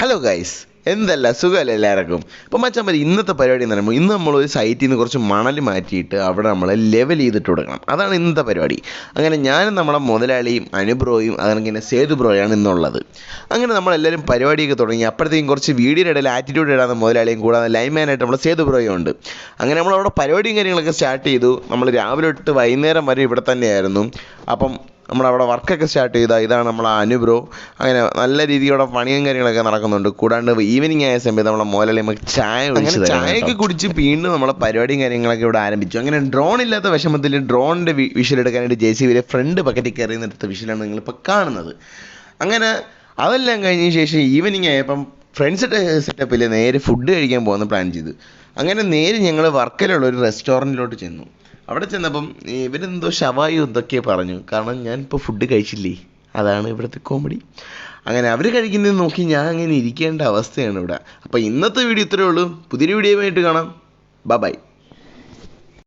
Hello guys എന്തല്ല? സുഖമല്ല എല്ലാവർക്കും? ഇപ്പം മച്ചാൻ മതി ഇന്നത്തെ പരിപാടി എന്ന് പറയുമ്പോൾ ഇന്ന് നമ്മൾ ഒരു സൈറ്റിൽ നിന്ന് കുറച്ച് മണൽ മാറ്റിയിട്ട് അവിടെ നമ്മൾ ലെവൽ ചെയ്തിട്ട് കൊടുക്കണം. അതാണ് ഇന്നത്തെ പരിപാടി. അങ്ങനെ ഞാനും നമ്മുടെ മുതലാളിയും അനുബ്രോയും അതങ്ങനെ സേതു ബ്രോയാണ് ഇന്നുള്ളത്. അങ്ങനെ നമ്മളെല്ലാവരും പരിപാടിയൊക്കെ തുടങ്ങി. അപ്പോഴത്തേക്കും കുറച്ച് വീഡിയോയുടെ ഇടയിൽ ആറ്റിറ്റ്യൂഡ് ഇടാൻ മുതലാളിയും കൂടാതെ ലൈൻമാനായിട്ട് നമ്മൾ സേതു ബ്രോയും ഉണ്ട്. അങ്ങനെ നമ്മളവിടെ പരിപാടിയും കാര്യങ്ങളൊക്കെ സ്റ്റാർട്ട് ചെയ്തു. നമ്മൾ രാവിലെ തൊട്ട് വൈകുന്നേരം വരെ ഇവിടെ തന്നെയായിരുന്നു. അപ്പം നമ്മളവിടെ വർക്കൊക്കെ സ്റ്റാർട്ട് ചെയ്ത ഇതാണ് നമ്മളെ അനുബ്രോ അങ്ങനെ നല്ല രീതിയിലുള്ള പണിയും കാര്യങ്ങളൊക്കെ നടക്കുന്നുണ്ട്. കൂടാണ്ട് ഈവനിങ് ആയ സമയത്ത് നമ്മളെ മോലളി നമുക്ക് ചായ അങ്ങനെ ചായയൊക്കെ കുടിച്ച് വീണ്ടും നമ്മളെ പരിപാടിയും കാര്യങ്ങളൊക്കെ ഇവിടെ ആരംഭിച്ചു. അങ്ങനെ ഡ്രോൺ ഇല്ലാത്ത വിഷമത്തിൽ ഡ്രോണിന്റെ വിഷ്വൽ എടുക്കാനായിട്ട് ജെ സി വിയിലെ ഫ്രണ്ട് പക്കറ്റിൽ കയറി നിർത്ത വിഷലാണ് നിങ്ങളിപ്പോൾ കാണുന്നത്. അങ്ങനെ അതെല്ലാം കഴിഞ്ഞ ശേഷം ഈവനിങ് ആയപ്പം ഫ്രണ്ട്സ് സെറ്റപ്പിൽ നേരെ ഫുഡ് കഴിക്കാൻ പോകുന്ന പ്ലാൻ ചെയ്തു. അങ്ങനെ നേരെ ഞങ്ങൾ വർക്കലുള്ള ഒരു റെസ്റ്റോറന്റിലോട്ട് ചെന്നു. അവിടെ ചെന്നപ്പം ഇവരെന്തോ ഷവായു എന്തൊക്കെ പറഞ്ഞു. കാരണം ഞാൻ ഞാനിപ്പോൾ ഫുഡ് കഴിച്ചില്ലേ? അതാണ് ഇവിടുത്തെ കോമഡി അങ്ങനെ അവർ കഴിക്കുന്നത് നോക്കി ഞാൻ അങ്ങനെ ഇരിക്കേണ്ട അവസ്ഥയാണ് ഇവിടെ. അപ്പോൾ ഇന്നത്തെ വീഡിയോ ഇത്രയേ ഉള്ളൂ. പുതിയൊരു ആയിട്ട് കാണാം. ബൈ